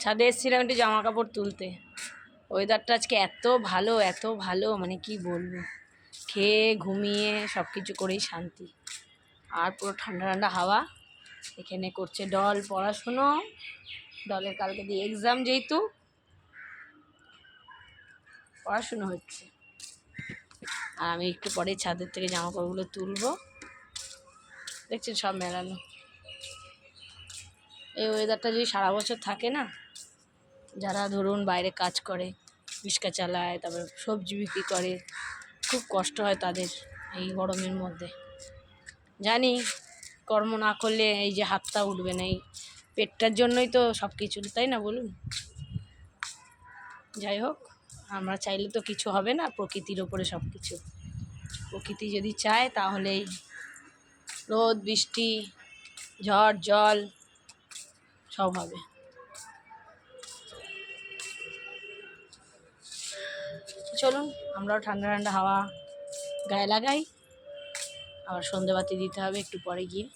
ছাদে এসেছিলাম একটু জামা কাপড় তুলতে। ওয়েদারটা আজকে এত ভালো এত ভালো মানে কি বলব? খেয়ে, ঘুমিয়ে সব কিছু করেই শান্তি। আর পুরো ঠান্ডা ঠান্ডা হাওয়া। এখানে করছে ডল পড়াশুনো। দলের কালকে দিয়ে এক্সাম যেহেতু, পড়াশুনো হচ্ছে। আর আমি একটু পরে ছাদের থেকে জামা কাপড়গুলো তুলবো। দেখছেন সব মেলানো। এই ওয়েদারটা যদি সারা বছর থাকে না, যারা ধরুন বাইরে কাজ করে, রিক্সা চালায়, তারপর সবজি বিক্রি করে, খুব কষ্ট হয় তাদের এই গরমের মধ্যে। জানি কর্ম না করলে এই যে হাতটা উঠবে না, এই পেটটার জন্যই তো সব কিছু তাই না বলুন? যাই হোক, আমরা চাইলে তো কিছু হবে না, প্রকৃতির ওপরে সব কিছু প্রকৃতি যদি চায় তাহলেই রোদ, বৃষ্টি, ঝড়, জল সব হবে। চলুন, আমরাও ঠান্ডা ঠান্ডা হাওয়া গায়ে লাগাই। আবার সন্ধেবাতি দিতে হবে একটু পরে গিয়ে।